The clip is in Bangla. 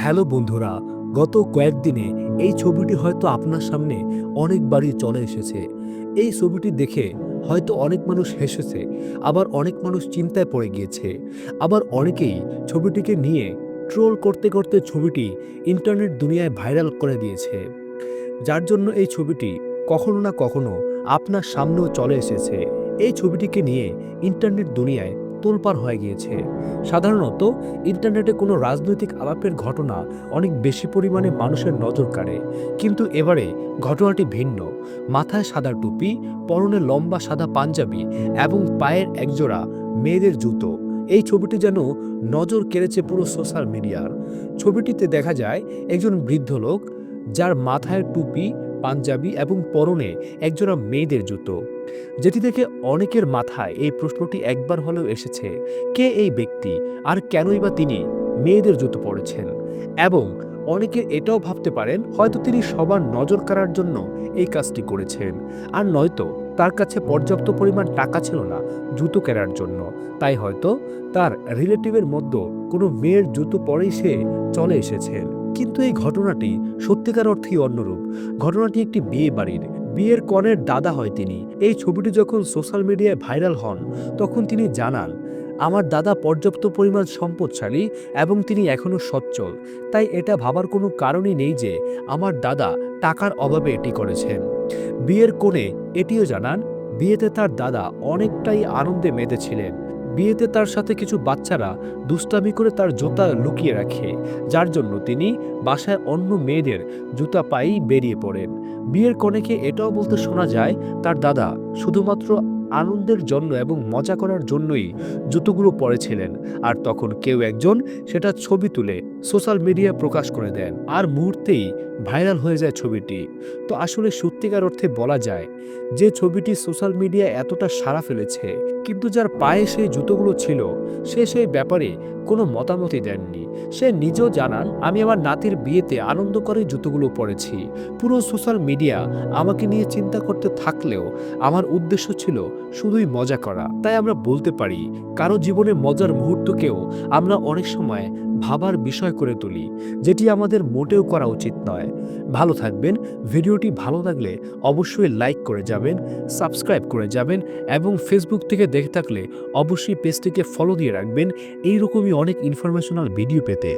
হ্যালো বন্ধুরা, গত কয়েকদিনে এই ছবিটি হয়তো আপনার সামনে অনেকবারই চলে এসেছে। এই ছবিটি দেখে হয়তো অনেক মানুষ হেসেছে, আবার অনেক মানুষ চিন্তায় পড়ে গিয়েছে। আবার অনেকেই ছবিটিকে নিয়ে ট্রোল করতে করতে ছবিটি ইন্টারনেট দুনিয়ায় ভাইরাল করে দিয়েছে। যার জন্য এই ছবিটি কখনো না কখনো আপনার সামনেও চলে এসেছে। এই ছবিটিকে নিয়ে ইন্টারনেট দুনিয়ায় তোলপাড় হয়ে গিয়েছে। সাধারণত ইন্টারনেটে কোনো রাজনৈতিক আলাপের ঘটনা অনেক বেশি পরিমাণে মানুষের নজর কাড়ে। কিন্তু এবারে ঘটনাটি ভিন্ন। মাথায় সাদা টুপি, পরনে লম্বা সাদা পাঞ্জাবি এবং পায়ের একজোড়া মেয়েদের জুতো। এই ছবিটি যেন নজর কেড়েছে পুরো সোশ্যাল মিডিয়ার। ছবিটিতে দেখা যায় একজন বৃদ্ধ লোক যার মাথায় টুপি পাঞ্জাবি এবং পরনে একজোড়া মেয়েদের জুতো। যেটি দেখে অনেকের মাথায় এই প্রশ্নটি একবার হলেও এসেছে, কে এই ব্যক্তি আর কেনই বা তিনি মেয়েদের জুতো পরেছেন? এবং অনেকে এটাও ভাবতে পারেন, হয়তো তিনি সবার নজর কাড়ার জন্য এই কাজটি করেছেন। আর নয়তো তার কাছে পর্যাপ্ত পরিমাণ টাকা ছিল না জুতো কেনার জন্য। তাই হয়তো তার রিলেটিভের মধ্যে কোনো মেয়ের জুতো পরেই সে চলে এসেছেন। কিন্তু এই ঘটনাটি সত্যিকার অর্থেই অন্যরূপ। ঘটনাটি একটি বিয়ে বাড়ির। বিয়ের কনের দাদা হয় তিনি। এই ছবিটি যখন সোশ্যাল মিডিয়ায় ভাইরাল হন, তখন তিনি জানান, আমার দাদা পর্যাপ্ত পরিমাণ সম্পদশালী এবং তিনি এখনও সচ্ছল। তাই এটা ভাবার কোনো কারণই নেই যে আমার দাদা টাকার অভাবে এটি করেছেন। বিয়ের কোণে এটিও জানান, বিয়েতে তার দাদা অনেকটাই আনন্দে মেতেছিলেন। বিয়েতে তার সাথে কিছু বাচ্চারা দুষ্টামি করে তার জুতা লুকিয়ে রাখে, যার জন্য তিনি বাসায় অন্য মেয়েদের জুতা পায়েই বেরিয়ে পড়েন। বিয়ের কনেকে এটাও বলতে শোনা যায়, তার দাদা শুধুমাত্র আনন্দের জন্য এবং মজা করার জন্যই জুতোগুলো পরেছিলেন আর তখন কেউ একজন সেটা ছবি তুলে সোশ্যাল মিডিয়ায় প্রকাশ করে দেন আর মুহূর্তেই ভাইরাল হয়ে যায় ছবিটি। তো আসলে সত্যিকার অর্থে বলা যায় যে ছবিটি সোশ্যাল মিডিয়ায় এতটা সাড়া ফেলেছে কিন্তু যার পায়ে সেই জুতোগুলো ছিল, সে সেই ব্যাপারে কোনো মতামতই দেননি। সে নিজেও জানান, আমি আমার নাতির বিয়েতে আনন্দ করে জুতোগুলো পরেছি। পুরো সোশ্যাল মিডিয়া আমাকে নিয়ে চিন্তা করতে থাকলেও আমার উদ্দেশ্য ছিল শুধুই মজা করা। তাই আমরা বলতে পারি, কারও জীবনে মজার মুহূর্তকেও আমরা অনেক সময় ভাবার বিষয় করে তুলি, যেটি আমাদের মোটেও করা উচিত নয়। ভালো থাকবেন, ভিডিওটি ভালো লাগলে অবশ্যই লাইক করে যাবেন, সাবস্ক্রাইব করে যাবেন এবং ফেসবুক থেকে দেখে থাকলে অবশ্যই পেজটিকে ফলো দিয়ে রাখবেন। এইরকমই অনেক ইনফরমেশনাল ভিডিও পেতে।